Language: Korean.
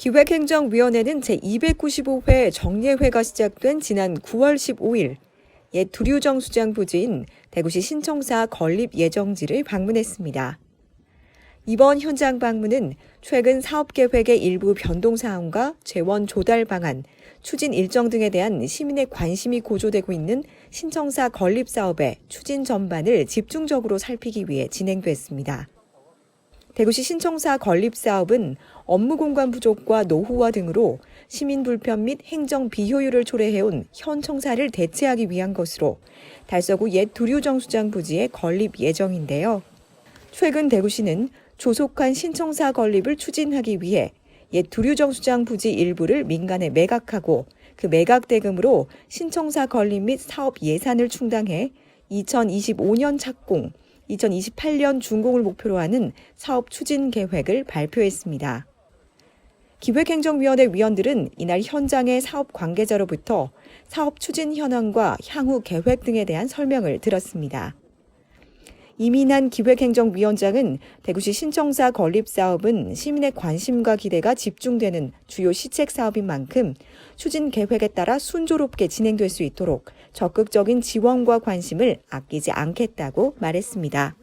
기획행정위원회는 제295회 정례회가 시작된 지난 9월 15일 옛 두류정 수장 부지인 대구시 신청사 건립 예정지를 방문했습니다. 이번 현장 방문은 최근 사업 계획의 일부 변동 사항과 재원 조달 방안, 추진 일정 등에 대한 시민의 관심이 고조되고 있는 신청사 건립 사업의 추진 전반을 집중적으로 살피기 위해 진행됐습니다. 대구시 신청사 건립 사업은 업무 공간 부족과 노후화 등으로 시민 불편 및 행정 비효율을 초래해온 현 청사를 대체하기 위한 것으로 달서구 옛 두류정수장 부지의 건립 예정인데요. 최근 대구시는 조속한 신청사 건립을 추진하기 위해 옛 두류정수장 부지 일부를 민간에 매각하고 그 매각 대금으로 신청사 건립 및 사업 예산을 충당해 2025년 착공, 2028년 준공을 목표로 하는 사업 추진 계획을 발표했습니다. 기획행정위원회 위원들은 이날 현장의 사업 관계자로부터 사업 추진 현황과 향후 계획 등에 대한 설명을 들었습니다. 이민한 기획행정위원장은 대구시 신청사 건립 사업은 시민의 관심과 기대가 집중되는 주요 시책 사업인 만큼 추진 계획에 따라 순조롭게 진행될 수 있도록 적극적인 지원과 관심을 아끼지 않겠다고 말했습니다.